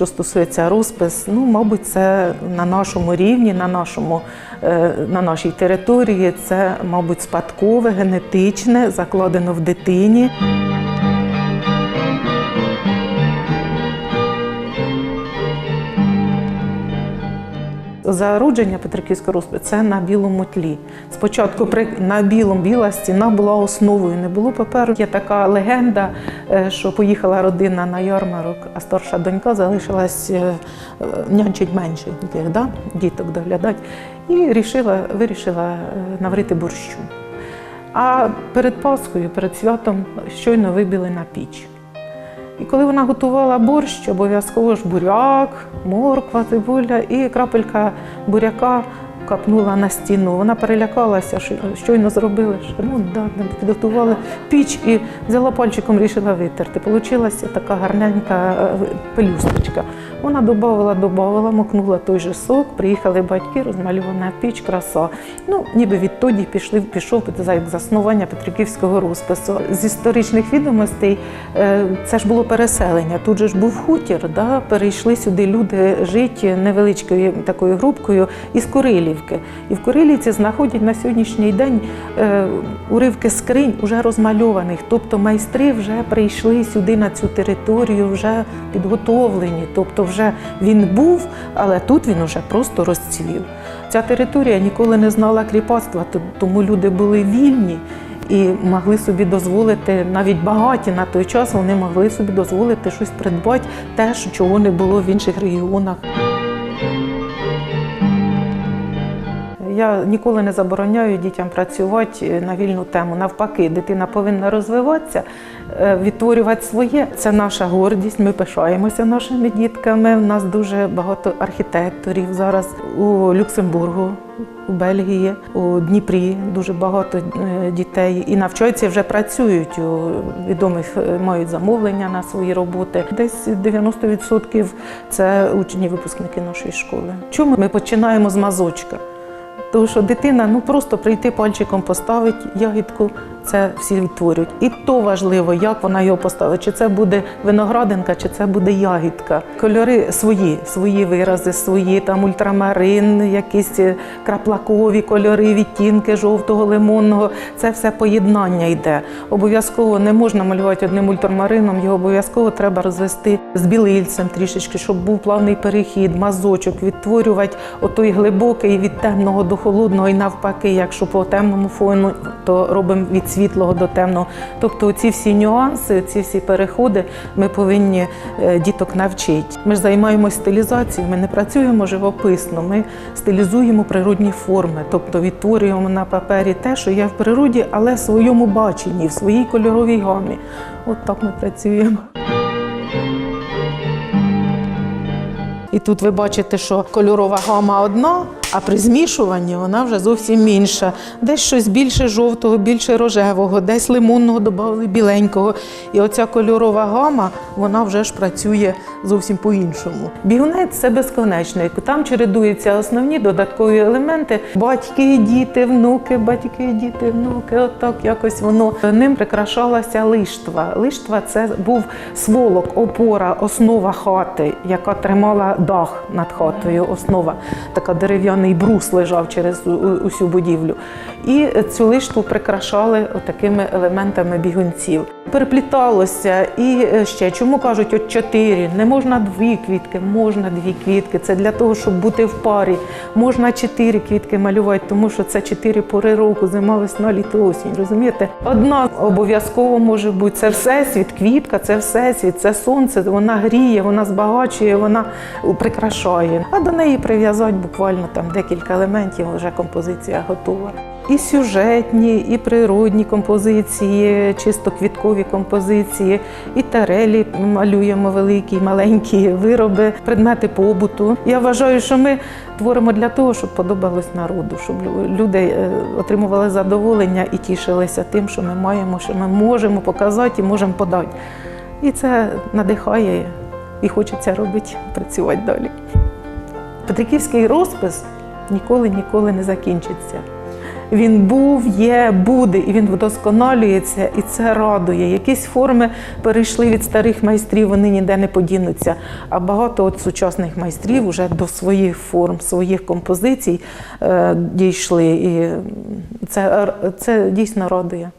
що стосується розпис, ну, мабуть, це на нашому рівні, на, нашому, е, на нашій території, це, мабуть, спадкове, генетичне, закладено в дитині. Зародження Петриківського розпису це на білому тлі. Спочатку при на білому біла стіна була основою, не було паперу. Є така легенда, е, що поїхала родина на ярмарок, а старша донька залишилась е, е, нянчить менше да? діток доглядати, і рішила, вирішила наварити борщу. А перед Пасхою, перед святом, щойно вибили на піч. І коли вона готувала борщ, обов'язково ж буряк, морква, цибуля і крапелька буряка капнула на стіну. Вона перелякалася, що щойно зробили ремонт, да, підготували піч і взяла пальчиком, рішила витерти. Получилася така гарненька е, пелюсточка. Вона додавала, додавала, мокнула той же сок, приїхали батьки, розмалювана піч, краса. Ну, ніби відтоді пішли, пішов як заснування Петриківського розпису. З історичних відомостей е, це ж було переселення. Тут же ж був хутір, да? перейшли сюди люди жити невеличкою такою групкою із Курилівки. І в Курилівці знаходять на сьогоднішній день е, уривки скринь уже розмальованих. Тобто майстри вже прийшли сюди на цю територію, вже підготовлені. Тобто вже він був, але тут він уже просто розцвів. Ця територія ніколи не знала кріпацтва, тому люди були вільні і могли собі дозволити, навіть багаті на той час вони могли собі дозволити щось придбати, те, чого не було в інших регіонах. Я ніколи не забороняю дітям працювати на вільну тему. Навпаки, дитина повинна розвиватися, е, відтворювати своє. Це наша гордість. Ми пишаємося нашими дітками. У нас дуже багато архітекторів зараз у Люксембургу. У Бельгії, у Дніпрі дуже багато е, дітей і навчаються, вже працюють у відомих, е, мають замовлення на свої роботи. Десь 90% це учні, випускники нашої школи. Чому ми починаємо з мазочка? Тому що дитина ну просто прийти пальчиком поставить ягідку, це всі відтворюють. І то важливо, як вона його поставить. Чи це буде виноградинка, чи це буде ягідка. Кольори свої, свої вирази, свої там ультрамарин, якісь краплакові кольори, відтінки жовтого, лимонного. Це все поєднання йде. Обов'язково не можна малювати одним ультрамарином, його обов'язково треба розвести з білильцем трішечки, щоб був плавний перехід, мазочок, відтворювати отой глибокий від темного до холодного і навпаки, якщо по темному фону, то робимо від світлого до темного. Тобто ці всі нюанси, ці всі переходи ми повинні е, діток навчити. Ми ж займаємося стилізацією, ми не працюємо живописно, ми стилізуємо природні форми, тобто відтворюємо на папері те, що є в природі, але в своєму баченні, в своїй кольоровій гамі. От так ми працюємо. І тут ви бачите, що кольорова гама одна, а при змішуванні вона вже зовсім інша. Десь щось більше жовтого, більше рожевого, десь лимонного додали біленького. І оця кольорова гама, вона вже ж працює зовсім по-іншому. Бігунець це безконечно. Там чередуються основні додаткові елементи: батьки, діти, внуки, батьки, діти, внуки. Отак якось воно ним прикрашалася лиштва. Лиштва це був сволок, опора, основа хати, яка тримала дах над хатою. Основа така дерев'яний брус лежав через усю будівлю. І цю лиштву прикрашали такими елементами бігунців. Перепліталося і е, ще чому кажуть, от чотири, не можна дві квітки, можна дві квітки. Це для того, щоб бути в парі. Можна чотири квітки малювати, тому що це чотири пори року, зима, весна, літо, осінь. Розумієте? Одна обов'язково може бути це всесвіт, квітка, це всесвіт, це сонце. Вона гріє, вона збагачує, вона прикрашає. А до неї прив'язати буквально там декілька елементів, вже композиція готова. І сюжетні, і природні композиції, чисто квіткові композиції, і тарелі малюємо великі, маленькі вироби, предмети побуту. Я вважаю, що ми творимо для того, щоб подобалось народу, щоб люди е, отримували задоволення і тішилися тим, що ми маємо, що ми можемо показати і можемо подати. І це надихає і хочеться робити, працювати далі. Петриківський розпис ніколи ніколи не закінчиться. Він був, є, буде, і він вдосконалюється, і це радує. Якісь форми перейшли від старих майстрів, вони ніде не подінуться. А багато от сучасних майстрів вже до своїх форм, своїх композицій е, дійшли. І це, це дійсно радує.